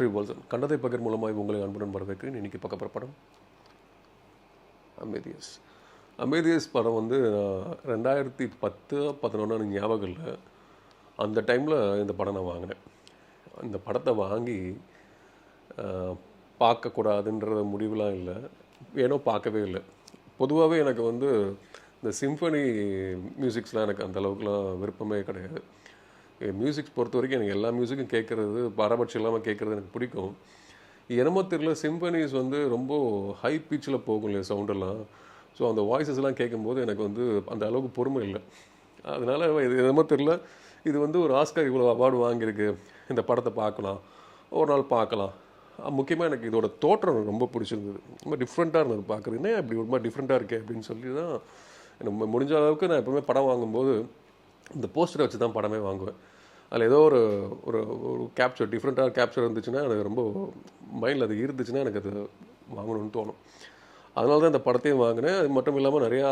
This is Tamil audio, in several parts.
ஸ்ரீவல்சன் கண்டதை பகிர் மூலமாக உங்களை அன்புடன் வரவேற்கிறேன். இன்னைக்கு பார்க்க படம் அமேதியஸ். அமேதியஸ் படம் வந்து ரெண்டாயிரத்தி பத்து பதினொன்று ஞாபகம் இல்லை. அந்த டைமில் இந்த படம் நான் வாங்கினேன். இந்த படத்தை வாங்கி பார்க்கக்கூடாதுன்ற முடிவுலாம் இல்லை. ஏனோ பார்க்கவே இல்லை. பொதுவாகவே எனக்கு வந்து இந்த சிம்ஃபனி மியூசிக்ஸ்லாம் எனக்கு அந்த அளவுக்குலாம் விருப்பமே கிடையாது. மியூசிக்ஸ் பொறுத்த வரைக்கும் எனக்கு எல்லா மியூசிக்கும் கேட்குறது பாரபட்சம் இல்லாமல் கேட்குறது எனக்கு பிடிக்கும். என்னமோ தெரியல சிம்பனிஸ் வந்து ரொம்ப ஹை பீச்சில் போகும் இல்லையா சவுண்டெல்லாம் ஸோ அந்த வாய்ஸஸ்லாம் கேட்கும்போது எனக்கு வந்து அந்த அளவுக்கு பொறுமை இல்லை. அதனால் இது என்னமோ தெரியல இது வந்து ஒரு ஆஸ்கர் இவ்வளோ அவார்டு வாங்கியிருக்கு. இந்த படத்தை பார்க்கலாம் ஒரு நாள் பார்க்கலாம். முக்கியமாக எனக்கு இதோட தோற்றம் எனக்கு ரொம்ப பிடிச்சிருந்தது. ரொம்ப டிஃப்ரெண்ட்டாக இருந்தது பார்க்குறது என்ன இப்படி ரொம்ப டிஃப்ரெண்ட்டாக இருக்கே அப்படின்னு சொல்லி தான் எனக்கு முடிஞ்ச அளவுக்கு நான் எப்பவுமே படம் வாங்கும்போது இந்த போஸ்டரை வச்சு தான் படமே வாங்குவேன். அதில் ஏதோ ஒரு ஒரு ஒரு கேப்சர் டிஃப்ரெண்ட்டாக கேப்சர் இருந்துச்சுன்னா எனக்கு ரொம்ப மைண்டில் அது இருந்துச்சுன்னா எனக்கு அது வாங்கணும்னு தோணும். அதனால தான் இந்த படத்தையும் வாங்கினேன். அது மட்டும் இல்லாமல் நிறையா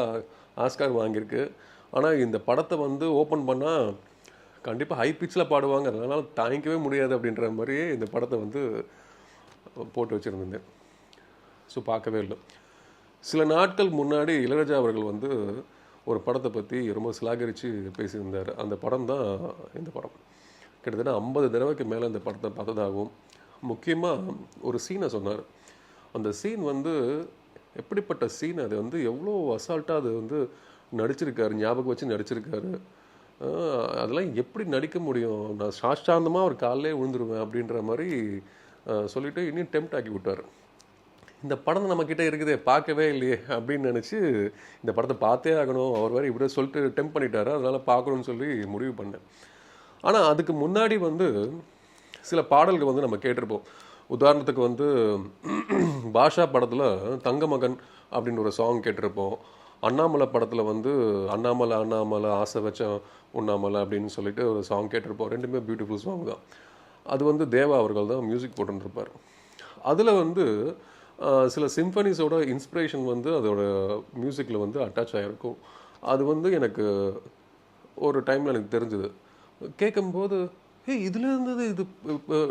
ஆஸ்கார் வாங்கியிருக்கு. ஆனால் இந்த படத்தை வந்து ஓப்பன் பண்ணால் கண்டிப்பாக ஹை பிச்சில் பாடுவாங்க. அதனால் தாங்கிக்கவே முடியாது அப்படின்ற மாதிரியே இந்த படத்தை வந்து போட்டு வச்சுருந்தேன். ஸோ பார்க்கவே இல்லை. சில நாட்கள் முன்னாடி இளையராஜா அவர்கள் வந்து ஒரு படத்தை பற்றி ரொம்ப சிலாகரித்து பேசியிருந்தார். அந்த படம் தான் இந்த படம். கிட்டத்தட்ட ஐம்பது தடவைக்கு மேலே இந்த படத்தை பார்த்ததாகவும் முக்கியமாக ஒரு சீனை சொன்னார். அந்த சீன் வந்து எப்படிப்பட்ட சீன் அது வந்து எவ்வளோ அசால்ட்டாக அது வந்து நடிச்சிருக்காரு ஞாபகம் வச்சு நடிச்சிருக்காரு. அதெல்லாம் எப்படி நடிக்க முடியும்? நான் சாஷ்டாந்தமாக ஒரு காலையிலே விழுந்துருவேன் அப்படின்ற மாதிரி சொல்லிவிட்டு இன்னும் டெம்ட் ஆக்கி விட்டார். இந்த படம் நம்மக்கிட்ட இருக்குது பார்க்கவே இல்லையே அப்படின்னு நினச்சி இந்த படத்தை பார்த்தே ஆகணும். அவர் வேறு இப்படியே சொல்லிட்டு டெம்ப் பண்ணிட்டாரு. அதனால் பார்க்கணும்னு சொல்லி முடிவு பண்ணேன். ஆனால் அதுக்கு முன்னாடி வந்து சில பாடல்கள் வந்து நம்ம கேட்டிருப்போம். உதாரணத்துக்கு வந்து பாஷா படத்தில் தங்கமகன் அப்படின்னு ஒரு சாங் கேட்டிருப்போம். அண்ணாமலை படத்தில் வந்து அண்ணாமலை அண்ணாமலை ஆசை வச்ச உண்ணாமலை அப்படின்னு சொல்லிட்டு ஒரு சாங் கேட்டிருப்போம். ரெண்டுமே பியூட்டிஃபுல் சாங் தான். அது வந்து தேவா அவர்கள் தான் மியூசிக் போட்டுருப்பார் அதில் வந்து சில சிம்பனிஸோட இன்ஸ்பிரேஷன் வந்து அதோட மியூசிக்கில் வந்து அட்டாச் ஆகிருக்கும் அது வந்து எனக்கு ஒரு டைமில் எனக்கு தெரிஞ்சுது. கேட்கும்போது ஏய் இதுல இருந்தது இது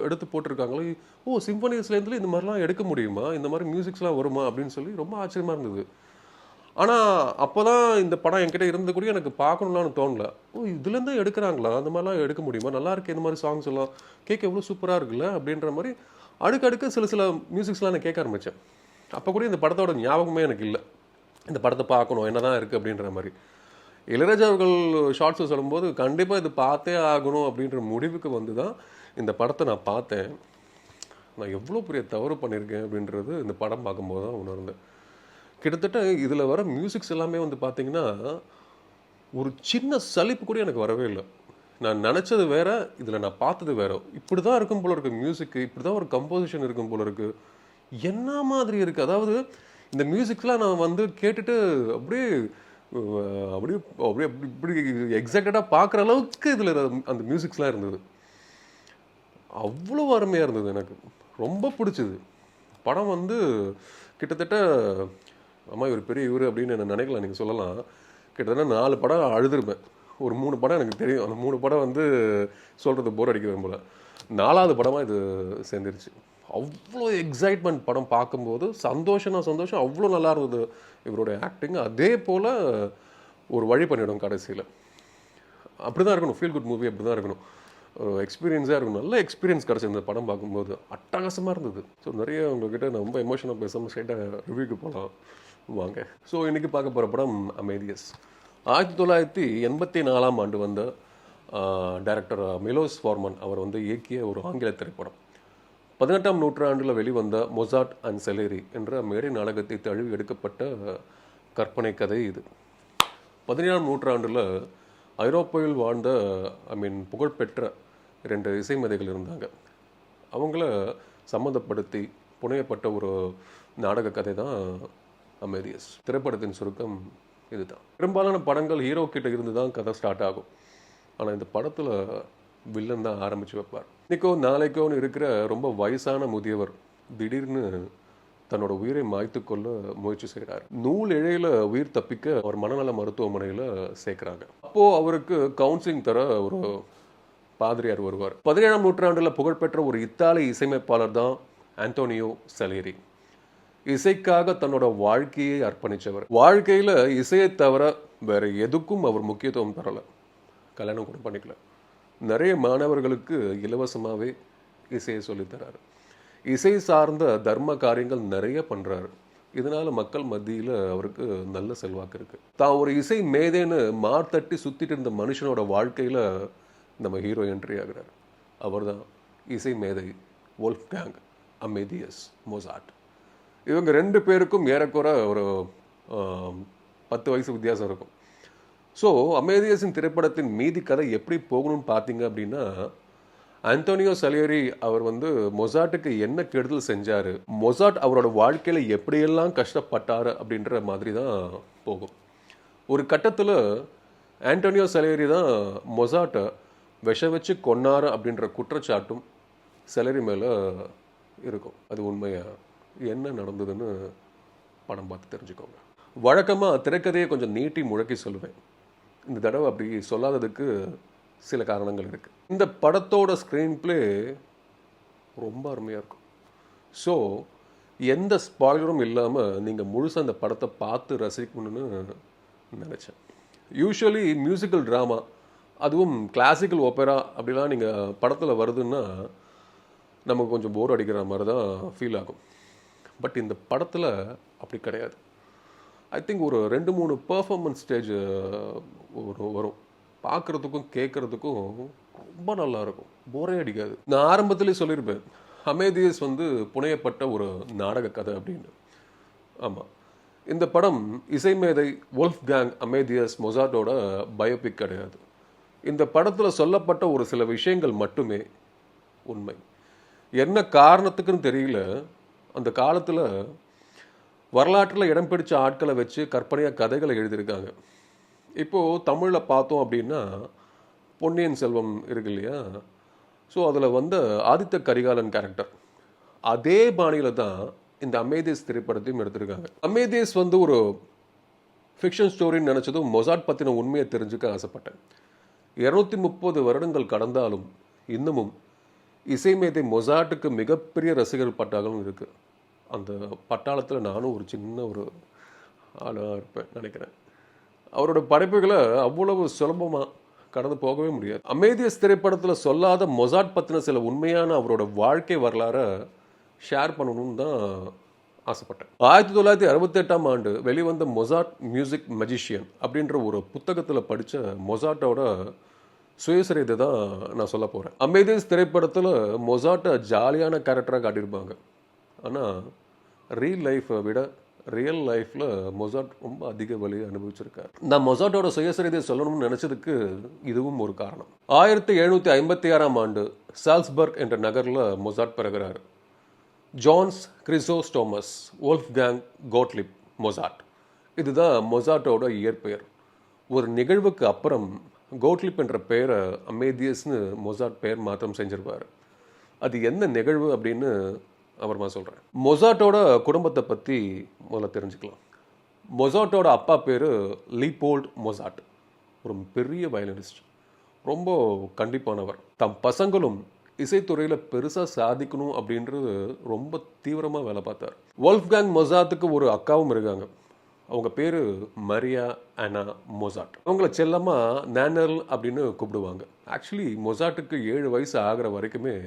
எடுத்து போட்டிருக்காங்களே. ஓ சிம்பனிஸ்லேருந்து இந்த மாதிரிலாம் எடுக்க முடியுமா? இந்த மாதிரி மியூசிக்ஸ்லாம் வருமா? அப்படின்னு சொல்லி ரொம்ப ஆச்சரியமாக இருந்தது. ஆனால் அப்போ தான் இந்த படம் என்கிட்ட இருந்து கூட எனக்கு பார்க்கணும்லான்னு தோணல. ஓ இதுலேருந்து எடுக்கிறாங்களா? அந்த மாதிரிலாம் எடுக்க முடியுமா? நல்லா இருக்கு இந்த மாதிரி சாங்ஸ் எல்லாம். கேட்க எவ்வளோ சூப்பராக இருக்குல்ல? அப்படின்ற மாதிரி அடுக்கடுக்கு சில சில மியூசிக்ஸ்லாம் நான் கேட்க ஆரம்பித்தேன் அப்போ கூட இந்த படத்தோட ஞாபகமே எனக்கு இல்லை. இந்த படத்தை பார்க்கணும் என்ன தான் இருக்குது அப்படின்ற மாதிரி. இளையராஜா அவர்கள் ஷார்ட்ஸ் சொல்லும்போது கண்டிப்பாக இது பார்த்தே ஆகணும் அப்படின்ற முடிவுக்கு வந்து தான் இந்த படத்தை நான் பார்த்தேன். நான் எவ்வளோ பெரிய தவறு பண்ணியிருக்கேன் அப்படின்றது இந்த படம் பார்க்கும்போது தான் உணர்ந்தேன். கிட்டத்தட்ட இதில் வர மியூசிக்ஸ் எல்லாமே வந்து பார்த்திங்கன்னா ஒரு சின்ன சலிப்பு கூட எனக்கு வரவே இல்லை. நான் நினச்சது வேற இதில் நான் பார்த்தது வேற. இப்படி தான் இருக்கும் போல இருக்கு மியூசிக்கு இப்படி தான் ஒரு கம்போசிஷன் இருக்கும் போல இருக்கு. என்ன மாதிரி இருக்குது அதாவது இந்த மியூசிக்ஸ்லாம் நான் வந்து கேட்டுட்டு அப்படியே அப்படியே அப்படியே அப்படி இப்படி எக்ஸாக்டடாக பார்க்குற அளவுக்கு இதில் அந்த மியூசிக்ஸ்லாம் இருந்தது. அவ்வளோ அருமையாக இருந்தது எனக்கு. ரொம்ப பிடிச்சது. படம் வந்து கிட்டத்தட்ட அம்மா இவர் பெரிய இவர் அப்படின்னு என்ன நினைக்கலாம் நீங்கள் சொல்லலாம். கிட்டத்தட்ட நாலு படம் அழுதுருப்பேன். ஒரு மூணு படம் எனக்கு தெரியும். அந்த மூணு படம் வந்து சொல்கிறது போர் அடிக்க போல. நாலாவது படமாக இது சேர்ந்துருச்சு. அவ்வளோ எக்ஸைட்மெண்ட் படம் பார்க்கும்போது சந்தோஷம்னா சந்தோஷம் அவ்வளோ நல்லா இருந்தது இவருடைய ஆக்டிங் அதே போல் ஒரு வழி பண்ணிடும் கடைசியில். அப்படி தான் இருக்கணும். ஃபீல் குட் மூவி அப்படி தான் இருக்கணும் எக்ஸ்பீரியன்ஸாக இருக்கணும். நல்ல எக்ஸ்பீரியன்ஸ் கிடச்சி இந்த படம் பார்க்கும்போது. அட்டகாசமாக இருந்தது. ஸோ நிறைய உங்ககிட்ட ரொம்ப எமோஷனாக பேசாமல் ஸ்ட்ரைட்டாக ரிவ்யூக்கு போகலாம் வாங்க. ஸோ இன்றைக்கி பார்க்க போகிற படம் அமேதியஸ். ஆயிரத்தி தொள்ளாயிரத்தி எண்பத்தி நாலாம் ஆண்டு வந்த டைரக்டர் மிலோஸ் ஃபார்மன் அவர் வந்து இயக்கிய ஒரு ஆங்கில திரைப்படம். பதினெட்டாம் நூற்றாண்டில் வெளிவந்த மொசாட் அண்ட் செலேரி என்ற மேடை நாடகத்தை தழுவி எடுக்கப்பட்ட கற்பனை கதை இது. பதினேழாம் நூற்றாண்டில் ஐரோப்பாவில் வாழ்ந்த ஐ மீன் புகழ்பெற்ற ரெண்டு இசைமதிகள் இருந்தாங்க. அவங்கள சம்மந்தப்படுத்தி புனையப்பட்ட ஒரு நாடக கதை தான் அமேரியஸ் திரைப்படத்தின் சுருக்கம் இதுதான். பெரும்பாலான படங்கள் ஹீரோ கிட்ட இருந்து தான் கதை ஸ்டார்ட் ஆகும். ஆனால் இந்த படத்தில் வில்லன் தான் ஆரம்பித்து வைப்பார். இன்றைக்கோ நாளைக்கோன்னு இருக்கிற ரொம்ப வயசான முதியவர் திடீர்னு தன்னோட உயிரை மாய்த்து கொள்ள முயற்சி செய்கிறார் நூல் இழையில உயிர் தப்பிக்க அவர் மனநல மருத்துவமனையில் சேர்க்குறாங்க. அப்போது அவருக்கு கவுன்சிலிங் தர ஒரு பாதிரியார் வருவார். பதினேழாம் நூற்றாண்டில் புகழ்பெற்ற ஒரு இத்தாலி இசையமைப்பாளர் தான் ஆண்டோனியோ சலேரி. இசைக்காக தன்னோட வாழ்க்கையை அர்ப்பணிச்சவர். வாழ்க்கையில் இசையை தவிர வேறு எதுக்கும் அவர் முக்கியத்துவம் தரலை. கல்யாணம் கூட பண்ணிக்கல. நிறைய மாணவர்களுக்கு இலவசமாகவே இசையை சொல்லித்தராரு இசை சார்ந்த தர்ம காரியங்கள் நிறைய பண்ணுறாரு இதனால் மக்கள் மத்தியில் அவருக்கு நல்ல செல்வாக்கு இருக்குது தான் ஒரு இசை மேதேன்னு மார்த்தட்டி சுற்றிட்டு இருந்த மனுஷனோட வாழ்க்கையில் நம்ம ஹீரோ என்ட்ரி ஆகிறார். அவர் தான் இசை மேதை வோல்ஃப் கேங் அமேதியஸ் மொசாட் இவங்க ரெண்டு பேருக்கும் ஏறக்குற ஒரு பத்து வயசு வித்தியாசம் இருக்கும். ஸோ அமேதியஸின் திரைப்படத்தின் மீதி கதை எப்படி போகணும்னு பார்த்தீங்க அப்படின்னா அந்தோனியோ சலியரி அவர் வந்து மொசாட்டுக்கு என்ன கெடுதல் செஞ்சார் மொசாட் அவரோட வாழ்க்கையில் எப்படியெல்லாம் கஷ்டப்பட்டார் அப்படின்ற மாதிரி தான் போகும். ஒரு கட்டத்தில் ஆண்டோனியோ சலேரி தான் மொசாட்டை விஷ வச்சு கொன்னார் அப்படின்ற குற்றச்சாட்டும் சிலரி மேலே இருக்கும். அது உண்மையாக என்ன நடந்ததுன்னு படம் பார்த்து தெரிஞ்சுக்கோங்க. வழக்கமாக திரைக்கதையை கொஞ்சம் நீட்டி முழக்கி சொல்லுவேன். இந்த தடவை அப்படி சொல்லாததுக்கு சில காரணங்கள் இருக்குது இந்த படத்தோட ஸ்க்ரீன் ப்ளே ரொம்ப அருமையாக இருக்கும். ஸோ எந்த ஸ்பாய்லரும் இல்லாமல் நீங்கள் முழுசாக அந்த படத்தை பார்த்து ரசிக்கணும்னு நினச்சேன். யூஸ்வலி மியூசிக்கல் ட்ராமா அதுவும் கிளாசிக்கல் ஒப்பேரா அப்படிலாம் நீங்கள் படத்தில் வருதுன்னா நமக்கு கொஞ்சம் போர் அடிக்கிற மாதிரி தான் ஃபீல் ஆகும். பட் இந்த படத்தில் அப்படி கிடையாது. ஐ திங்க் ஒரு ரெண்டு மூணு பர்ஃபார்மன்ஸ் ஸ்டேஜ் ஒரு வரும். பார்க்குறதுக்கும் கேட்குறதுக்கும் ரொம்ப நல்லா இருக்கும். போரே அடிக்காது. நான் ஆரம்பத்துலேயே சொல்லியிருப்பேன் அமேதியஸ் வந்து புனையப்பட்ட ஒரு நாடக கதை அப்படின்னு. ஆமாம் இந்த படம் இசைமேதை wolfgang கேங் அமேதியஸ் மொசாட்டோட பயோபிக் கிடையாது. இந்த படத்தில் சொல்லப்பட்ட ஒரு சில விஷயங்கள் மட்டுமே உண்மை. என்ன காரணத்துக்குன்னு தெரியல. அந்த காலத்தில் வரலாற்றில் இடம் பிடிச்ச ஆட்களை வச்சு கற்பனையாக கதைகளை எழுதியிருக்காங்க. இப்போது தமிழில் பார்த்தோம் அப்படின்னா பொன்னியின் செல்வம் இருக்கு இல்லையா? ஸோ அதில் வந்த ஆதித்த கரிகாலன் கேரக்டர் அதே பாணியில் தான் இந்த அமேதேஸ் திரைப்படத்தையும் எடுத்திருக்காங்க. அமேதேஸ் வந்து ஒரு ஃபிக்ஷன் ஸ்டோரின்னு நினச்சதும் மொசாட் பற்றின உண்மையை தெரிஞ்சுக்க ஆசைப்பட்டேன். இரநூத்தி முப்பது வருடங்கள் கடந்தாலும் இன்னமும் இசைமேதை மொசாட்டுக்கு மிகப்பெரிய ரசிகர் பட்டாளம் இருக்குது அந்த பட்டாளத்தில் நானும் ஒரு சின்ன ஒரு ஆளாக இருப்பேன் நினைக்கிறேன். அவரோட படைப்புகளை அவ்வளவு சுலபமாக கடந்து போகவே முடியாது. அமேதியஸ் திரைப்படத்தில் சொல்லாத மொசாட் பற்றின சில உண்மையான அவரோட வாழ்க்கை வரலாறை ஷேர் பண்ணணும்னு தான் ஆசைப்பட்டேன். ஆயிரத்தி தொள்ளாயிரத்தி அறுபத்தெட்டாம் ஆண்டு வெளிவந்த மொசாட் மியூசிக் மஜிஷியன் அப்படின்ற ஒரு புத்தகத்தில் படித்த மொசாட்டோட சுயசரிதை தான் நான் சொல்ல போகிறேன் அமேதியஸ் திரைப்படத்தில் மொசாட்டை ஜாலியான கேரக்டராக காட்டியிருப்பாங்க. ஆனால் ரியல் லைஃப்பை விட ரியல் லைஃப்பில் மொசாட் ரொம்ப அதிக வழியை அனுபவிச்சிருக்கார். நான் மொசாட்டோட சுயசரிதை சொல்லணும்னு நினச்சதுக்கு இதுவும் ஒரு காரணம். ஆயிரத்தி எழுநூற்றி ஐம்பத்தி ஆறாம் ஆண்டு சால்ஸ்பர்க் என்ற நகரில் Mozart பிறகுறாரு. Johannes Chrysostomus Gang Gottlieb Mozart. இதுதான் மொசாட்டோட இயற்பெயர். ஒரு நிகழ்வுக்கு அப்புறம் கோட்லிப் என்ற பெயரை அமேதியஸ்னு மொசாட் பெயர் மாற்றம் செஞ்சிருப்பார். அது என்ன நிகழ்வு அப்படின்னு அப்புறமா சொல்கிறேன் மொசாட்டோட குடும்பத்தை பற்றி முதல்ல தெரிஞ்சுக்கலாம். மொசாட்டோட அப்பா பேர் லீபோல்ட் மொசாட். ஒரு பெரிய வயலினிஸ்ட். ரொம்ப கண்டிப்பானவர். தம் பசங்களும் இசைத்துறையில் பெருசாக சாதிக்கணும் அப்படின்றது ரொம்ப தீவிரமாக வேலை பார்த்தார். வல்ஃப்கேங் மொசாத்துக்கு ஒரு அக்காவும் இருக்காங்க. அவங்க பேர் மரியா அனா மொசாட். அவங்கள செல்லமாக நேனல் அப்படின்னு கூப்பிடுவாங்க. ஆக்சுவலி மொசாட்டுக்கு ஏழு வயசு ஆகிற வரைக்குமே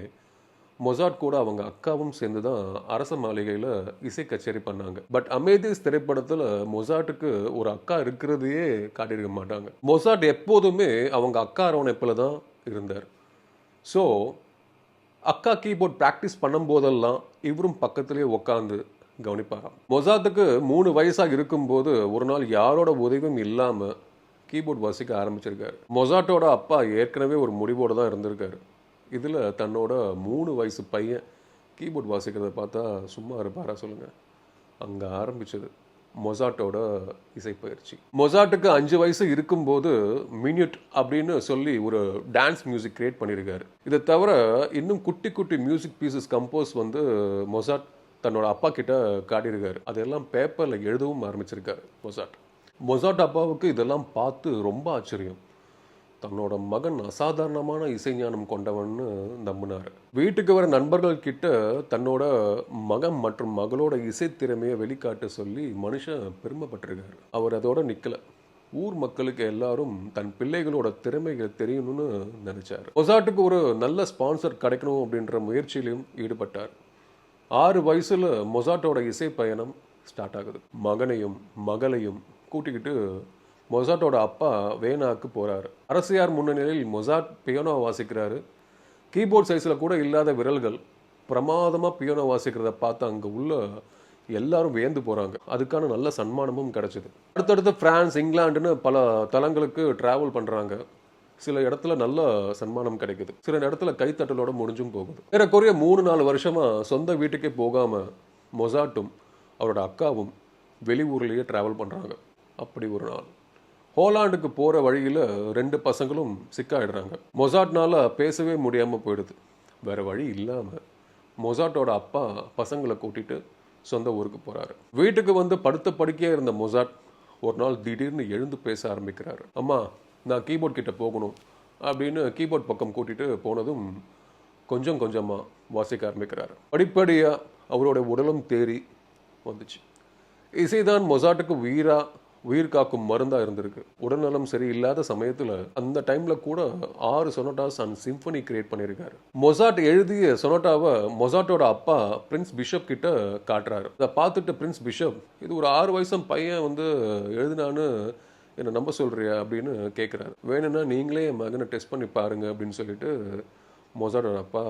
மொசாட் கூட அவங்க அக்காவும் சேர்ந்து தான் அரச மாளிகையில் இசை கச்சேரி பண்ணாங்க. பட் அமேதிஸ் திரைப்படத்தில் மொசாட்டுக்கு ஒரு அக்கா இருக்கிறதையே காட்டியிருக்க மாட்டாங்க. மொசாட் எப்போதுமே அவங்க அக்கா அரவணைப்பில் தான் இருந்தார். ஸோ அக்கா கீபோர்ட் ப்ராக்டிஸ் பண்ணும்போதெல்லாம் இவரும் பக்கத்துலேயே உட்காந்து கவனிப்பாராம். மொசாத்துக்கு மூணு வயசாக இருக்கும்போது ஒரு நாள் யாரோட உதவியும் இல்லாமல் கீபோர்ட் வாசிக்க ஆரம்பிச்சிருக்காரு. மொசாட்டோட அப்பா ஏற்கனவே ஒரு முடிவோடு தான் இருந்திருக்காரு. இதில் தன்னோட மூணு வயசு பையன் கீபோர்ட் வாசிக்கிறத பார்த்தா சும்மா இருப்பாரா சொல்லுங்கள் அங்கே ஆரம்பிச்சது மொசாட்டோட இசைப்பயிற்சி மொசாட்டுக்கு அஞ்சு வயசு இருக்கும்போது மினிட் அப்படின்னு சொல்லி ஒரு டான்ஸ் மியூசிக் கிரியேட் பண்ணியிருக்காரு இதை தவிர இன்னும் குட்டி குட்டி மியூசிக் பீசஸ் கம்போஸ் வந்து மொசாட் தன்னோட அப்பா கிட்ட காட்டியிருக்காரு. அதெல்லாம் பேப்பரில் எழுதவும் ஆரம்பிச்சிருக்காரு மொசாட். மொசாட் அப்பாவுக்கு இதெல்லாம் பார்த்து ரொம்ப ஆச்சரியம். தன்னோட மகன் அசாதாரணமான இசைஞானம் கொண்டவன்னு நம்பினார். வீட்டுக்கு வர நண்பர்கள் கிட்ட தன்னோட மகன் மற்றும் மகளோட இசைத்திறமையை வெளிக்காட்ட சொல்லி மனுஷன் பெருமைப்பட்டிருக்காரு. அவர் அதோட நிற்கலை ஊர் மக்களுக்கு எல்லாரும் தன் பிள்ளைகளோட திறமைகள் தெரியணும்னு நினைச்சார். மொசாட்டுக்கு ஒரு நல்ல ஸ்பான்சர் கிடைக்கணும் அப்படின்ற முயற்சியிலும் ஈடுபட்டார். ஆறு வயசில் மொசாட்டோட இசை பயணம் ஸ்டார்ட் ஆகுது. மகனையும் மகளையும் கூட்டிக்கிட்டு மொசாட்டோட அப்பா வேனாக்கு போகிறார் அரசியார் முன்னணியில் மொசாட் பியானோ வாசிக்கிறாரு. கீபோர்ட் சைஸில் கூட இல்லாத விரல்கள் பிரமாதமாக பியானோ வாசிக்கிறத பார்த்து அங்கே உள்ள எல்லாரும் வியந்து போகிறாங்க அதுக்கான நல்ல சன்மானமும் கிடச்சிது. அடுத்தடுத்து ஃப்ரான்ஸ் இங்கிலாந்துன்னு பல தலங்களுக்கு ட்ராவல் பண்ணுறாங்க சில இடத்துல நல்ல சன்மானம் கிடைக்குது. சில இடத்துல கைத்தட்டலோட முடிஞ்சும் போகுது. ஏறக்குறைய மூணு நாலு வருஷமாக சொந்த வீட்டுக்கே போகாமல் மொசாட்டும் அவரோட அக்காவும் வெளியூர்லேயே ட்ராவல் பண்ணுறாங்க அப்படி ஒரு நாள். ஹோலாண்டுக்கு போகிற வழியில் ரெண்டு பசங்களும் சிக்காயிடுறாங்க. மொசாட்னால் பேசவே முடியாமல் போயிடுது. வேற வழி இல்லாமல் மொசாட்டோட அப்பா பசங்களை கூட்டிகிட்டு சொந்த ஊருக்கு போகிறாரு வீட்டுக்கு வந்து படுத்த படுக்கையா இருந்த மொசாட் ஒரு நாள் திடீர்னு எழுந்து பேச ஆரம்பிக்கிறாரு. அம்மா நான் கீபோர்ட் கிட்ட போகணும் அப்படின்னு கீபோர்ட் பக்கம் கூட்டிகிட்டு போனதும் கொஞ்சம் கொஞ்சமாக வாசிக்க ஆரம்பிக்கிறார். படிப்படியாக அவரோட உடலும் தேறி வந்துச்சு. இசைதான் மொசாட்டுக்கு உயிரா உயிர் காக்கும் மருந்தாக இருந்திருக்கு. உடல்நலம் சரியில்லாத சமயத்தில் அந்த டைமில் கூட ஆறு சொனட்டாஸ் அண்ட் சிம்பனி கிரியேட் பண்ணியிருக்காரு. மொசாட் எழுதிய சொனோட்டாவை மொசாட்டோட அப்பா பிரின்ஸ் பிஷப் கிட்ட காட்டுறாரு. அதை பார்த்துட்டு பிரின்ஸ் பிஷப் இது ஒரு ஆறு வயசும் பையன் வந்து எழுதினான்னு என்னை நம்ப சொல்கிறியா அப்படின்னு கேட்குறாரு வேணும்னா நீங்களே என் மகனை டெஸ்ட் பண்ணி பாருங்க அப்படின்னு சொல்லிட்டு மொசாடோட அப்பா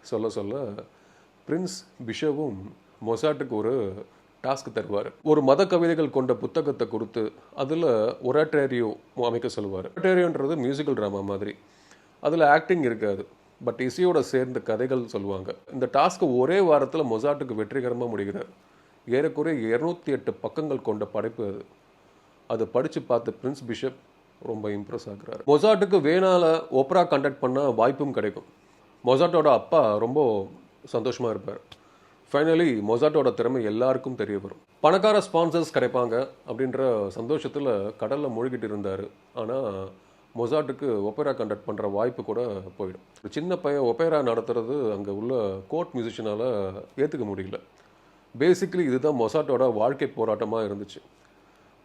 சொல்ல சொல்ல பிரின்ஸ் பிஷவும் மொசாட்டுக்கு ஒரு டாஸ்க் தருவார். ஒரு மத கவிதைகள் கொண்ட புத்தகத்தை கொடுத்து அதில் ஒராட்டேரியோ அமைக்க சொல்லுவார். ஒராட்டேரியோன்றது மியூசிக்கல் ட்ராமா மாதிரி. அதில் ஆக்டிங் இருக்காது. பட் இசையோட சேர்ந்த கதைகள் சொல்லுவாங்க. இந்த டாஸ்க்கு ஒரே வாரத்தில் மொசாட்டுக்கு வெற்றிகரமாக முடிகிறார் ஏறக்குறைய இரநூத்தி எட்டு பக்கங்கள் கொண்ட படைப்பு அது. அதை படித்து பார்த்த பிரின்ஸ் பிஷப் ரொம்ப இம்ப்ரெஸ் ஆகுறாரு. மொசாட்டுக்கு வேணால ஓப்ரா கண்டக்ட் பண்ண வாய்ப்பும் கிடைக்கும். மொசாட்டோட அப்பா ரொம்ப சந்தோஷமாக இருப்பார். ஃபைனலி மொசாட்டோட திறமை எல்லாருக்கும் தெரிய வரும். பணக்கார ஸ்பான்சர்ஸ் கிடைப்பாங்க அப்படின்ற சந்தோஷத்தில் கடலில் மூழ்கிட்டு இருந்தார். ஆனால் மொசாட்டுக்கு ஒப்பேரா கண்டக்ட் பண்ணுற வாய்ப்பு கூட போயிடும். ஒரு சின்ன பையன் ஒப்பேரா நடத்துறது அங்கே உள்ள கோர்ட் மியூசிஷியனால் ஏற்றுக்க முடியல. பேசிக்கலி இதுதான் மொசாட்டோட வாழ்க்கை போராட்டமாக இருந்துச்சு.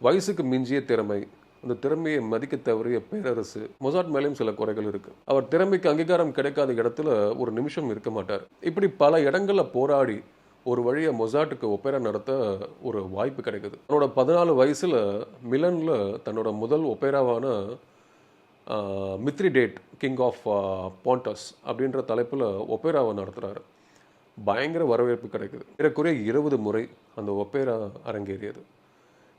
வயசுக்கு மிஞ்சிய திறமை அந்த திறமையை மதிக்க தவறிய பேரரசு மொசாட் மேலேயும் சில குறைகள் இருக்கு. அவர் திறமைக்கு அங்கீகாரம் கிடைக்காத இடத்துல ஒரு நிமிஷம் இருக்க மாட்டார். இப்படி பல இடங்களில் போராடி ஒரு வழியை மொசாட்டுக்கு ஒப்பேரா நடத்த ஒரு வாய்ப்பு கிடைக்குது. தன்னோட பதினாலு வயசில் மிலனில் தன்னோட முதல் ஒப்பேராவான மித்ரிடேட் கிங் ஆஃப் பாண்டஸ் அப்படின்ற தலைப்பில் ஒப்பேராவை நடத்துகிறாரு பயங்கர வரவேற்பு கிடைக்குது. ஏறக்குறைய இருபது முறை அந்த ஒப்பேரா அரங்கேறியது.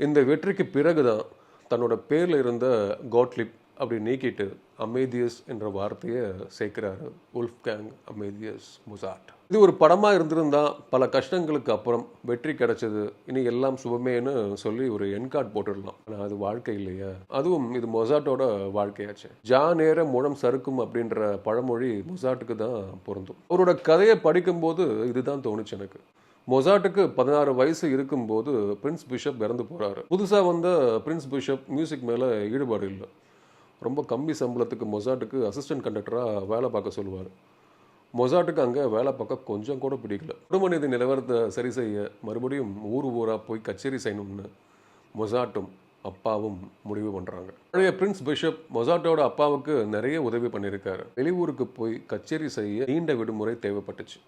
இந்த வெற்றிக்கு பிறகு தான் தன்னோட பேர்ல இருந்த காட்லிப் அப்படி நீக்கிட்டு அமேதியஸ் என்ற வார்த்தையை சேர்க்கிறாரு உல்ஃப் கேங் அமேதியஸ் முசாட். இது ஒரு படமா இருந்திருந்தா பல கஷ்டங்களுக்கு அப்புறம் வெற்றி கிடைச்சது. இனி எல்லாம் சுபமேன்னு சொல்லி ஒரு என்கார்ட் போட்டுடலாம். ஆனால் அது வாழ்க்கை இல்லையா. அதுவும் இது மொசாட்டோட வாழ்க்கையாச்சு. ஜா நேர முழம் சறுக்கும் அப்படின்ற பழமொழி மொசாட்டுக்கு தான் பொருந்தும். அவரோட கதையை படிக்கும்போது இதுதான் தோணுச்சு எனக்கு. மொசாட்டுக்கு பதினாறு வயசு இருக்கும்போது பிரின்ஸ் பிஷப் இறந்து போகிறாரு புதுசாக வந்த பிரின்ஸ் பிஷப் மியூசிக் மேலே ஈடுபாடு இல்லை. ரொம்ப கம்மி சம்பளத்துக்கு மொசாட்டுக்கு அசிஸ்டன்ட் கண்டக்டராக வேலை பார்க்க சொல்லுவார். மொசாட்டுக்கு அங்கே வேலை பார்க்க கொஞ்சம் கூட பிடிக்கல. குடும்ப நிதி நிலவரத்தை சரி செய்ய மறுபடியும் ஊர் ஊராக போய் கச்சேரி செய்யணும்னு மொசாட்டும் அப்பாவும் முடிவு பண்ணுறாங்க பழைய பிரின்ஸ் பிஷப் மொசாட்டோட அப்பாவுக்கு நிறைய உதவி பண்ணியிருக்காரு. வெளியூருக்கு போய் கச்சேரி செய்ய நீண்ட விடுமுறை தேவைப்பட்டுச்சு.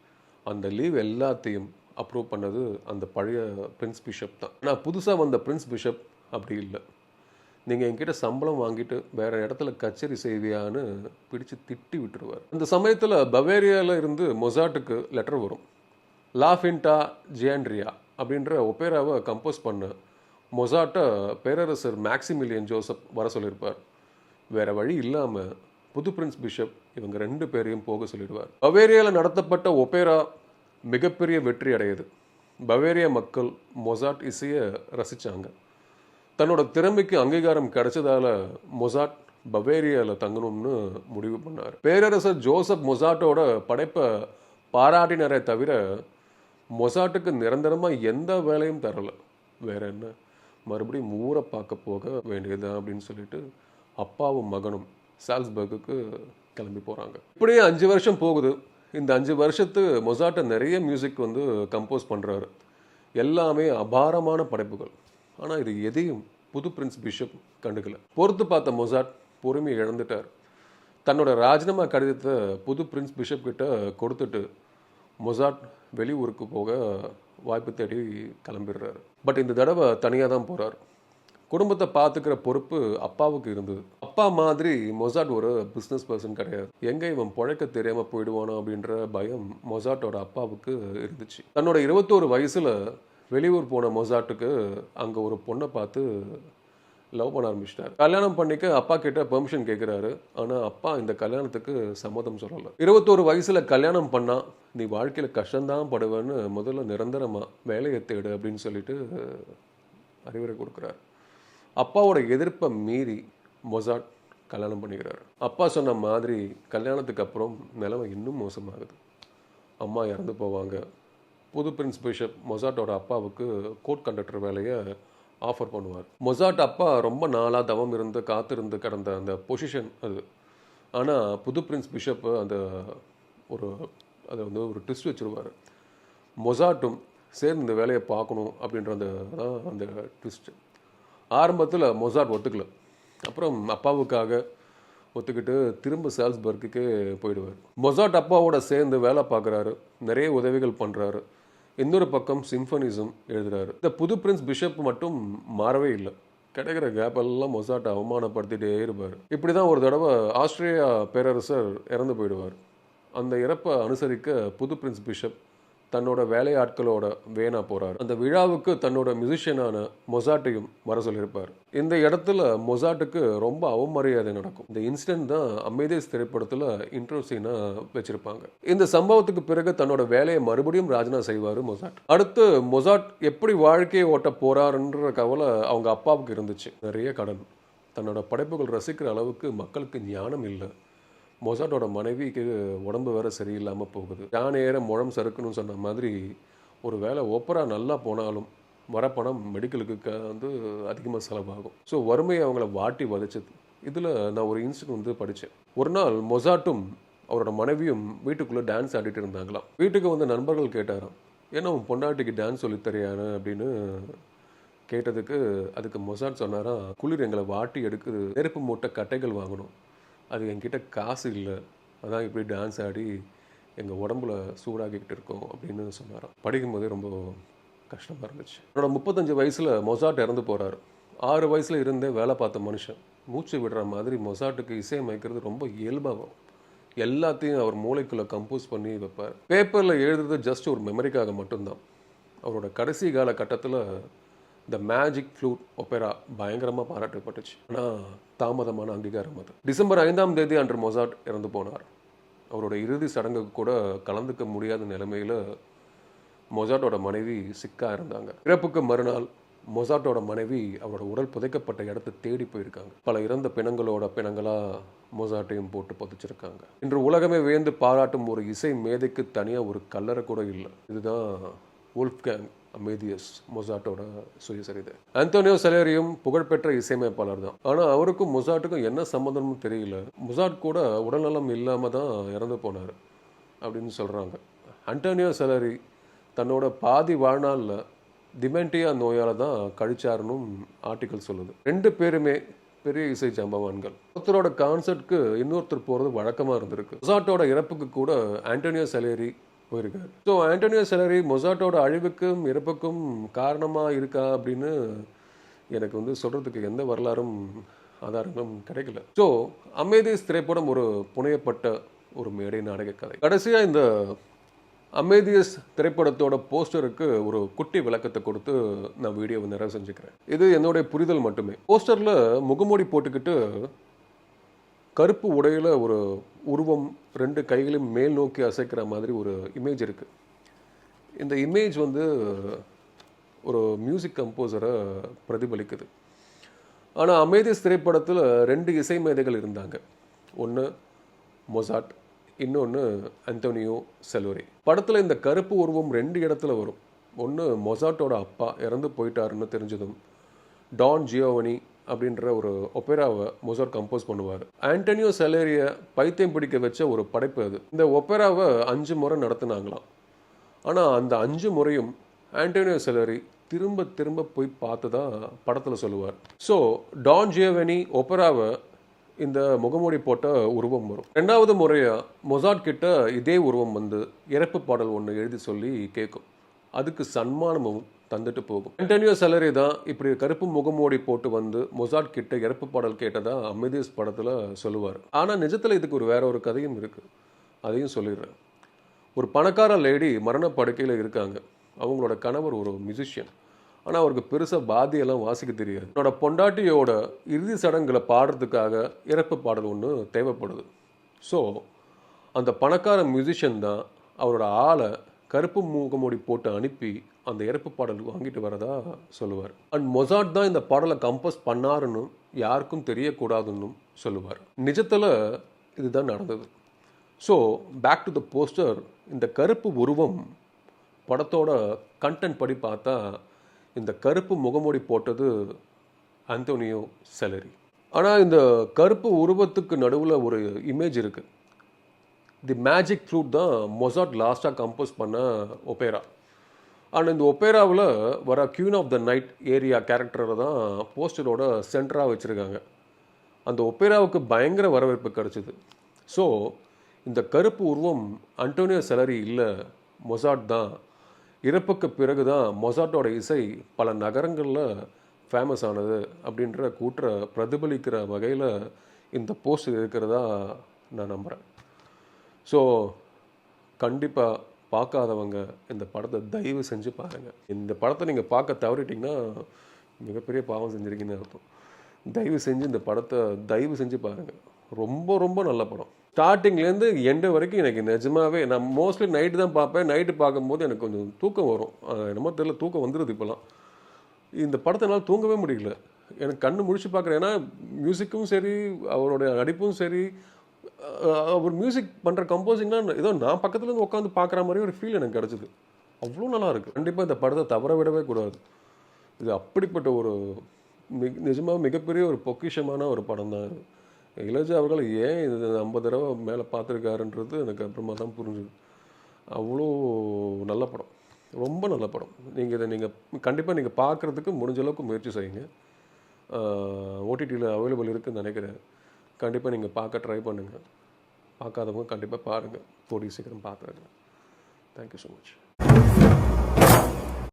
அந்த லீவ் எல்லாத்தையும் அப்ரூவ் பண்ணது அந்த பழைய பிரின்ஸ் பிஷப் தான். ஆனால் புதுசாக வந்த பிரின்ஸ் பிஷப் அப்படி இல்லை. நீங்கள் என்கிட்ட சம்பளம் வாங்கிட்டு வேற இடத்துல கச்சேரி செய்வியான்னு பிடிச்சு திட்டி விட்டுருவார். அந்த சமயத்தில் பவேரியாவில் இருந்து மொசாட்டுக்கு லெட்டர் வரும். லாஃபின்டா ஜியாண்ட்ரியா அப்படின்ற ஒப்பேராவை கம்போஸ் பண்ண மொசாட்டை பேரரசர் மேக்சிமிலியன் ஜோசப் வர சொல்லியிருப்பார் வேறு வழி இல்லாமல் புது பிரின்ஸ் பிஷப் இவங்க ரெண்டு பேரையும் போக சொல்லிடுவார். பவேரியாவில் நடத்தப்பட்ட ஒப்பேரா மிகப்பெரிய வெற்றி அடையுது. பவேரியா மக்கள் மொசாட் இசையை ரசித்தாங்க தன்னோட திறமைக்கு அங்கீகாரம் கிடைச்சதால மொசாட் பவேரியாவில் தங்கணும்னு முடிவு பண்ணார். பேரரசர் ஜோசப் மொசாட்டோட படைப்பை பாராட்டினரே தவிர மொசாட்டுக்கு நிரந்தரமாக எந்த வேலையும் தரலை. வேற என்ன? மறுபடியும் ஊரை பார்க்க போக வேண்டியதுதான் அப்படின்னு சொல்லிட்டு அப்பாவும் மகனும் சால்ஸ்பர்க்குக்கு கிளம்பி போகிறாங்க இப்படியே அஞ்சு வருஷம் போகுது. இந்த அஞ்சு வருஷத்து மொசாட்டை நிறைய மியூசிக் வந்து கம்போஸ் பண்ணுறாரு எல்லாமே அபாரமான படைப்புகள். ஆனால் இது எதையும் புது பிரின்ஸ் பிஷப் கண்டுக்கல. பொறுத்து பார்த்த மொசாட் பொறுமையை இழந்துட்டார். தன்னோட ராஜினாமா கடிதத்தை புது பிரின்ஸ் பிஷப் கிட்ட கொடுத்துட்டு மொசாட் வெளியூருக்கு போக வாய்ப்பு தேடி கிளம்பிடுறாரு. பட் இந்த தடவை தனியாக தான் போகிறார் குடும்பத்தை பார்த்துக்கிற பொறுப்பு அப்பாவுக்கு இருந்தது. அப்பா மாதிரி மொசாட் ஒரு பிஸ்னஸ் பர்சன் கிடையாது. எங்கே இவன் பழக்க தெரியாமல் போயிடுவானோ அப்படின்ற பயம் மொசாட்டோட அப்பாவுக்கு இருந்துச்சு. தன்னோட இருபத்தோரு வயசில் வெளியூர் போன மொசாட்டுக்கு அங்கே ஒரு பொண்ணை பார்த்து லவ் பண்ண ஆரம்பிச்சிட்டார். கல்யாணம் பண்ணிக்க அப்பா கிட்ட பெர்மிஷன் கேட்குறாரு ஆனால் அப்பா இந்த கல்யாணத்துக்கு சம்மதம் சொல்லலை. இருபத்தோரு வயசில் கல்யாணம் பண்ணா நீ வாழ்க்கையில் கஷ்டம்தான் படுவேன்னு முதல்ல நிரந்தரமாக வேலையை தேடு அப்படின்னு சொல்லிட்டு அறிவுரை கொடுக்குறாரு. அப்பாவோட எதிர்ப்பை மீறி மொசாட் கல்யாணம் பண்ணிக்கிறார். அப்பா சொன்ன மாதிரி கல்யாணத்துக்கு அப்புறம் நிலைமை இன்னும் மோசமாகுது. அம்மா இறந்து போவாங்க. புது பிரின்ஸ் பிஷப் மொசாட்டோட அப்பாவுக்கு கோர்ட் கண்டக்டர் வேலையை ஆஃபர் பண்ணுவார். மொசாட் அப்பா ரொம்ப நாளாக தவம் இருந்து காத்திருந்து கடந்த அந்த பொசிஷன் அது. ஆனால் புது பிரின்ஸ் பிஷப்பு அந்த ஒரு அதை வந்து ஒரு ட்விஸ்ட் வச்சுருவார். மொசாட்டும் சேர்ந்து இந்த வேலையை பார்க்கணும் அப்படின்ற அந்த தான் அந்த ட்விஸ்ட் ஆரம்பத்தில் மொசாட் ஒத்துக்கலை. அப்புறம் அப்பாவுக்காக ஒத்துக்கிட்டு திரும்ப சேல்ஸ்பர்க்குக்கு போயிடுவார். மொசாட் அப்பாவோட சேர்ந்து வேலை பார்க்குறாரு. நிறைய உதவிகள் பண்ணுறாரு இன்னொரு பக்கம் சிம்ஃபனிசம் எழுதுறாரு. இந்த புது பிரின்ஸ் பிஷப் மட்டும் மாறவே இல்லை. கிடைக்கிற கேப் எல்லாம் மொசாட்டை அவமானப்படுத்திட்டே இருப்பார். இப்படி தான் ஒரு தடவை ஆஸ்திரேலியா பேரரசர் இறந்து போயிடுவார். அந்த இறப்பை அனுசரிக்க புது பிரின்ஸ் பிஷப் தன்னோட வேலையாட்களோட வேணா போகிறார் அந்த விழாவுக்கு தன்னோட மியூசிஷியனான மொசாட்டையும் வர சொல்லியிருப்பார். இந்த இடத்துல மொசாட்டுக்கு ரொம்ப அவமரியாதை நடக்கும். இந்த இன்சிடென்ட் தான் அமேதேஸ் திரைப்படத்துல இன்ட்ரோ சீனா வச்சிருப்பாங்க. இந்த சம்பவத்துக்கு பிறகு தன்னோட வேலையை மறுபடியும் ராஜினா செய்வார் மொசாட். அடுத்து மொசாட் எப்படி வாழ்க்கையை ஓட்ட போறாருன்ற கவலை அவங்க அப்பாவுக்கு இருந்துச்சு. நிறைய கடன். தன்னோட படைப்புகள் ரசிக்கிற அளவுக்கு மக்களுக்கு ஞானம் இல்லை. மொசாட்டோட மனைவிக்கு உடம்பு வேற சரியில்லாமல் போகுது. யானையேற முழம் சறுக்குன்னு சொன்ன மாதிரி ஒரு வேளை ஒப்பரா நல்லா போனாலும் வர பணம் மெடிக்கலுக்கு க வந்து அதிகமாக செலவாகும். ஸோ வறுமையை அவங்கள வாட்டி வதைச்சது. இதில் நான் ஒரு இன்சிடென்ட் வந்து படித்தேன் ஒரு நாள் மொசாட்டும் அவரோட மனைவியும் வீட்டுக்குள்ளே டான்ஸ் ஆடிட்டு இருந்தாங்களாம். வீட்டுக்கு வந்து நண்பர்கள் கேட்டாராம் ஏன்னா உன் பொண்டாட்டிக்கு டான்ஸ் சொல்லி தரியானு அப்படின்னு கேட்டதுக்கு அதுக்கு மொசாட் சொன்னாராம் குளிர் எங்களை வாட்டி எடுக்குது. நெருப்பு மூட்டை கட்டைகள் வாங்கணும். அது என்கிட்ட காசு இல்லை. அதான் இப்படி டான்ஸ் ஆடி எங்கள் உடம்புல சூடாகிக்கிட்டு இருக்கோம் அப்படின்னு சொன்னாராம். படிக்கும்போதே ரொம்ப கஷ்டமாக இருந்துச்சு. என்னோட முப்பத்தஞ்சு வயசில் மொசாட் இறந்து போகிறாரு ஆறு வயசில் இருந்தே வேலை பார்த்த மனுஷன். மூச்சு விடுற மாதிரி மொசாட்டுக்கு இசையமைக்கிறது ரொம்ப இயல்பாக வரும் எல்லாத்தையும் அவர் மூளைக்குள்ளே கம்போஸ் பண்ணி வைப்பார். பேப்பரில் எழுதுறது ஜஸ்ட் ஒரு மெமரிக்காக மட்டும்தான். அவரோட கடைசி கால கட்டத்தில் த மேஜிக் ஃப்ளூட் ஒப்பேரா பயங்கரமாக பாராட்டப்பட்டுச்சு. ஆனால் தாமதமான அங்கீகாரம் அது. டிசம்பர் ஐந்தாம் தேதி அன்று மொசாட் இறந்து போனார். அவரோட இறுதி சடங்குக்கு கூட கலந்துக்க முடியாத நிலைமையில் மொசாட்டோட மனைவி சிக்கா இருந்தாங்க. இறப்புக்கு மறுநாள் மொசாட்டோட மனைவி அவரோட உடல் புதைக்கப்பட்ட இடத்தை தேடி போயிருக்காங்க. பல இறந்த பிணங்களோட பிணங்களாக மொசாட்டையும் போட்டு புதைச்சிருக்காங்க. இன்று உலகமே வியந்து பாராட்டும் ஒரு இசை மேதைக்கு தனியாக ஒரு கல்லறை கூட இல்லை. இதுதான் உல்ஃப்கேங் அமேதியஸ் மொசாட்டோட சுயசரிதை. அந்தோனியோ சலேரியும் புகழ்பெற்ற இசையமைப்பாளர் தான். ஆனால் அவருக்கும் மொசாட்டுக்கும் என்ன சம்மந்தம்னு தெரியல. மொசாட் கூட உடல்நலம் இல்லாமல் தான் இறந்து போனார் அப்படின்னு சொல்கிறாங்க அண்டோனியோ சலரி தன்னோட பாதி வாழ்நாளில் டிமெண்டியா நோயால் தான் கழிச்சாருன்னு ஆர்டிக்கல் சொல்லுது. ரெண்டு பேருமே பெரிய இசை ஜம்பவான்கள். ஒருத்தரோட கான்சர்ட்க்கு இன்னொருத்தர் போகிறது வழக்கமாக இருந்திருக்கு. மொசாட்டோட இறப்புக்கு கூட ஆண்டோனியோ சலேரி போயிருக்கார். ஸோ ஆண்டோனியோ செலரி மொசாட்டோட அழிவுக்கும் இறப்புக்கும் காரணமாக இருக்கா அப்படின்னு எனக்கு வந்து சொல்கிறதுக்கு எந்த வரலாறும் ஆதாரங்களும் கிடைக்கல. ஸோ அமேதிஸ் திரைப்படம் ஒரு புனையப்பட்ட ஒரு மேடை நாடக கதை. கடைசியாக இந்த அமேதியஸ் திரைப்படத்தோட போஸ்டருக்கு ஒரு குட்டி விளக்கத்தை கொடுத்து நான் வீடியோவை நிறைவு செஞ்சுக்கிறேன். இது என்னுடைய புரிதல் மட்டுமே. போஸ்டரில் முகமூடி போட்டுக்கிட்டு கருப்பு உடையில் ஒரு உருவம் ரெண்டு கைகளையும் மேல் நோக்கி அசைக்கிற மாதிரி ஒரு இமேஜ் இருக்குது இந்த இமேஜ் வந்து ஒரு மியூசிக் கம்போசரை பிரதிபலிக்குது. ஆனால் அமேதிஸ் திரைப்படத்தில் ரெண்டு இசை மேதைகள் இருந்தாங்க. ஒன்று மொசாட் இன்னொன்று அந்தோனியோ செலோரி படத்தில் இந்த கருப்பு உருவம் ரெண்டு இடத்துல வரும். ஒன்று மொசாட்டோட அப்பா இறந்து போயிட்டாருன்னு தெரிஞ்சதும் டான் ஜியோவனி அப்படின்ற ஒரு ஒப்பேராவை மொசார்ட் கம்போஸ் பண்ணுவார். ஆண்டனியோ செலேரிய பைத்தியம் பிடிக்க வச்ச ஒரு படைப்பு அது. இந்த ஒப்பேராவை அஞ்சு முறை நடத்துனாங்களாம். ஆனால் அந்த அஞ்சு முறையும் ஆண்டனியோ செலரி திரும்ப திரும்ப போய் பார்த்ததா படத்தில் சொல்லுவார். ஸோ டான் ஜியோவெனி ஒப்பராவை இந்த முகமூடி போட்ட உருவம் வரும். ரெண்டாவது முறையாக மொசாட் கிட்ட இதே உருவம் வந்து இறப்பு பாடல் ஒன்று எழுதி சொல்லி கேட்கும் அதுக்கு சன்மானமும் தந்துட்டு போகும். அண்டனியோ செலரி தான் இப்படி கருப்பு முகமூடி போட்டு வந்து மொசாட் கிட்ட இறப்பு பாடல் கேட்டதா அமெதியஸ் படத்தில் சொல்லுவார். ஆனால் நிஜத்தில் இதுக்கு ஒரு வேற ஒரு கதையும் இருக்குது அதையும் சொல்லிடுறேன். ஒரு பணக்கார லேடி மரண படுக்கையில் இருக்காங்க. அவங்களோட கணவர் ஒரு மியூசிஷியன் ஆனால் அவருக்கு பெருசாக பாதியெல்லாம் வாசிக்க தெரியாது. என்னோட பொண்டாட்டியோட இறுதி சடங்குகளை பாடுறதுக்காக இறப்பு பாடல் ஒன்று தேவைப்படுது. ஸோ அந்த பணக்கார மியூசிஷியன் தான் அவரோட ஆளை கருப்பு மூகமூடி போட்டு அனுப்பி அந்த இறப்பு பாடல் வாங்கிட்டு வரதா சொல்லுவார். அண்ட் மொசாட் தான் இந்த பாடலை கம்போஸ் பண்ணாருன்னு யாருக்கும் தெரியக்கூடாதுன்னு சொல்லுவார். நிஜத்தில் இதுதான் நடந்தது. So back to the poster இந்த கருப்பு உருவம் படத்தோட கண்டென்ட் படி பார்த்தா இந்த கருப்பு முகமூடி போட்டது அந்தோனியோ செலரி. ஆனால் இந்த கருப்பு உருவத்துக்கு நடுவில் ஒரு இமேஜ் இருக்குது தி மேஜிக் ஃப்ளூட் தான் மொசாட் லாஸ்ட்டாக கம்போஸ் பண்ண ஒபேரா. அண்ட் இந்த ஒப்பேராவில் வர queen of the night aria கேரக்டரை தான் போஸ்டரோட சென்டராக வச்சுருக்காங்க. அந்த ஒப்பேராவுக்கு பயங்கர வரவேற்பு கிடச்சிது. ஸோ இந்த கருப்பு உருவம் அண்டோனியோ செலரி இல்லை மொசாட் தான். இறப்புக்கு பிறகு தான் மொசாட்டோட இசை பல நகரங்களில் ஃபேமஸ் ஆனது அப்படின்ற கூற்றை பிரதிபலிக்கிற வகையில் இந்த போஸ்டர் இருக்கிறதா நான் நம்புகிறேன் ஸோ கண்டிப்பாக பார்க்காதவங்க இந்த படத்தை தயவு செஞ்சு பாருங்கள் இந்த படத்தை நீங்கள் பார்க்க தவறிட்டிங்கன்னா மிகப்பெரிய பாவம் செஞ்சுருக்கீங்கன்னு அர்த்தம். தயவு செஞ்சு இந்த படத்தை தயவு செஞ்சு பாருங்கள் ரொம்ப ரொம்ப நல்ல படம். ஸ்டார்டிங்லேருந்து எண்டு வரைக்கும் எனக்கு நிஜமாவே நான் மோஸ்ட்லி நைட்டு தான் பார்ப்பேன். நைட்டு பார்க்கும்போது எனக்கு கொஞ்சம் தூக்கம் வரும். என்னமோ தெரியல தூக்கம் வந்துடுது இப்போலாம். இந்த படத்தை என்னால் தூங்கவே முடியல. எனக்கு கண்ணு முடிச்சு பார்க்குறேன். ஏன்னா மியூசிக்கும் சரி அவரோட நடிப்பும் சரி ஒரு அவர் மியூசிக் பண்ணுற கம்போசிங்லாம் ஏதோ நான் பக்கத்துலேருந்து உட்காந்து பார்க்குற மாதிரி ஒரு ஃபீல் எனக்கு கிடச்சிது. அவ்வளோ நல்லா இருக்குது கண்டிப்பாக இந்த படத்தை தவற விடவே கூடாது. இது அப்படிப்பட்ட ஒரு மிக நிஜமாக மிகப்பெரிய ஒரு பொக்கிஷமான ஒரு படம் தான் இது. இளையராஜா அவர்கள் ஏன் இது ஐம்பது தடவை மேலே பார்த்துருக்காருன்றது எனக்கு அப்புறமா தான் புரிஞ்சுது. அவ்வளோ நல்ல படம். ரொம்ப நல்ல படம். நீங்கள் இதை நீங்கள் கண்டிப்பாக நீங்கள் பார்க்குறதுக்கு முடிஞ்ச அளவுக்கு முயற்சி செய்யுங்க. ஓடிடியில் அவைலபிள் இருக்குதுன்னு நினைக்கிறேன். கண்டிப்பாக நீங்கள் பார்க்க ட்ரை பண்ணுங்கள் பார்க்காதவங்க கண்டிப்பாக பாருங்கள் கூடிய சீக்கிரம் பார்த்துருங்க. Thank you so much